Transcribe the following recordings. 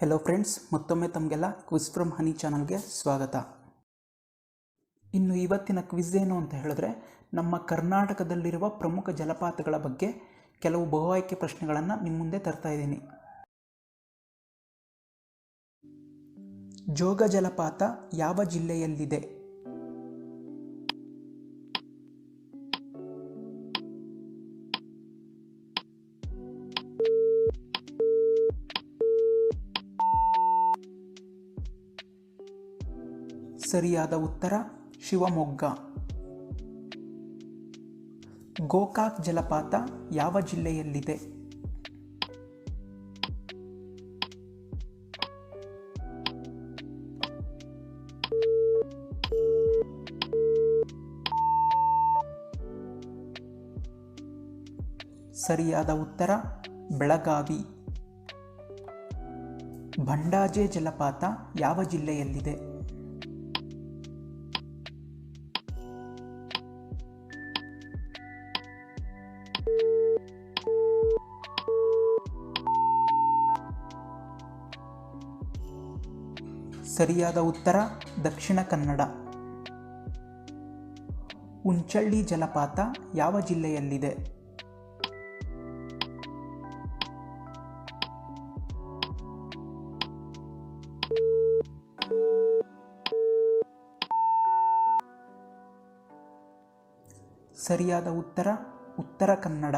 Hello friends ಮತ್ತೊಮ್ಮೆ ತಮಗೆಲ್ಲ quiz from ಹನಿ ಚಾನಲ್ಗೆ ಸ್ವಾಗತ. ಇನ್ನು ಇವತ್ತಿನ ಕ್ವಿಸ್ ಏನು ಅಂತ ಹೇಳಿದ್ರೆ, ನಮ್ಮ ಕರ್ನಾಟಕದಲ್ಲಿರುವ ಪ್ರಮುಖ ಜಲಪಾತಗಳ ಬಗ್ಗೆ ಕೆಲವು ಬಹು ಆಯ್ಕೆ ಪ್ರಶ್ನೆಗಳನ್ನು ನಿಮ್ಮ ಮುಂದೆ ತರ್ತಾ ಇದ್ದೀನಿ. ಜೋಗ ಜಲಪಾತ ಯಾವ ಜಿಲ್ಲೆಯಲ್ಲಿದೆ? ಸರಿಯಾದ ಉತ್ತರ ಶಿವಮೊಗ್ಗ. ಗೋಕಾಕ್ ಜಲಪಾತ ಯಾವ ಜಿಲ್ಲೆಯಲ್ಲಿದೆ? ಸರಿಯಾದ ಉತ್ತರ ಬೆಳಗಾವಿ. ಭಂಡಾಜೆ ಜಲಪಾತ ಯಾವ ಜಿಲ್ಲೆಯಲ್ಲಿದೆ? ಸರಿಯಾದ ಉತ್ತರ ದಕ್ಷಿಣ ಕನ್ನಡ. ಉಂಚಳ್ಳಿ ಜಲಪಾತ ಯಾವ ಜಿಲ್ಲೆಯಲ್ಲಿದೆ? ಸರಿಯಾದ ಉತ್ತರ ಉತ್ತರ ಕನ್ನಡ.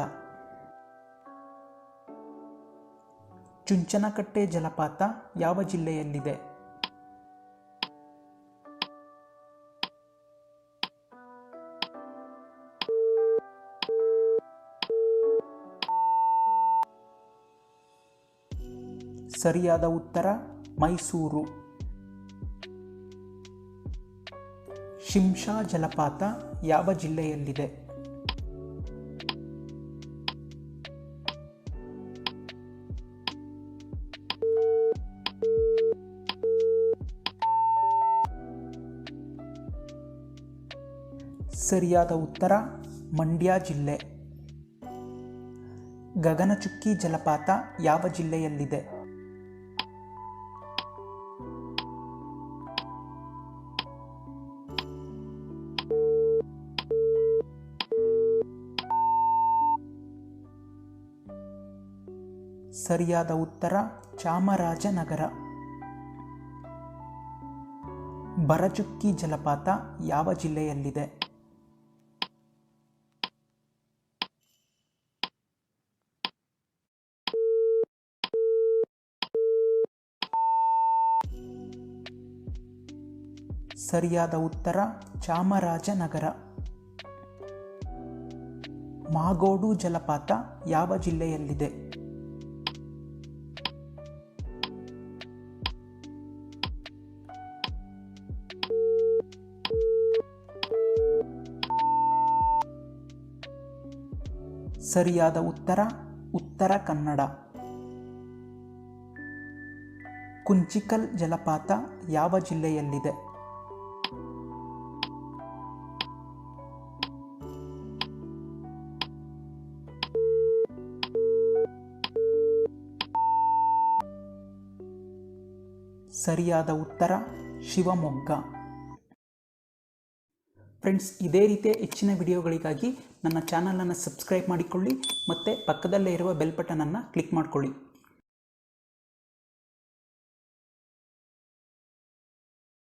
ಚುಂಚನಕಟ್ಟೆ ಜಲಪಾತ ಯಾವ ಜಿಲ್ಲೆಯಲ್ಲಿದೆ? ಸರಿಯಾದ ಉತ್ತರ? ಮೈಸೂರು. ಶಿಂಷಾ ಜಲಪಾತ ಯಾವ ಜಿಲ್ಲೆಯಲ್ಲಿದೆ? ಸರಿಯಾದ ಉತ್ತರ? ಮಂಡ್ಯ ಜಿಲ್ಲೆ. ಗಗನಚುಕ್ಕಿ ಜಲಪಾತ ಯಾವ ಜಿಲ್ಲೆಯಲ್ಲಿದೆ? ಸರಿಯಾದ ಉತ್ತರ ಚಾಮರಾಜನಗರ. ಬರಚುಕ್ಕಿ ಜಲಪಾತ ಯಾವ ಜಿಲ್ಲೆಯಲ್ಲಿದೆ? ಸರಿಯಾದ ಉತ್ತರ ಚಾಮರಾಜನಗರ. ಮಾಗೋಡು ಜಲಪಾತ ಯಾವ ಜಿಲ್ಲೆಯಲ್ಲಿದೆ? ಸರಿಯಾದ ಉತ್ತರ? ಉತ್ತರ ಕನ್ನಡ. ಕುಂಚಿಕಲ್ ಜಲಪಾತ ಯಾವ ಜಿಲ್ಲೆಯಲ್ಲಿದೆ? ಸರಿಯಾದ ಉತ್ತರ ಶಿವಮೊಗ್ಗ. ಫ್ರೆಂಡ್ಸ್ ಇದೇ ರೀತಿಯ ಹೆಚ್ಚಿನ ವಿಡಿಯೋಗಳಿಗಾಗಿ ನನ್ನ ಚಾನಲನ್ನು ಸಬ್ಸ್ಕ್ರೈಬ್ ಮಾಡಿಕೊಳ್ಳಿ ಮತ್ತು ಪಕ್ಕದಲ್ಲೇ ಇರುವ ಬೆಲ್ ಬಟನನ್ನು ಕ್ಲಿಕ್ ಮಾಡಿಕೊಳ್ಳಿ.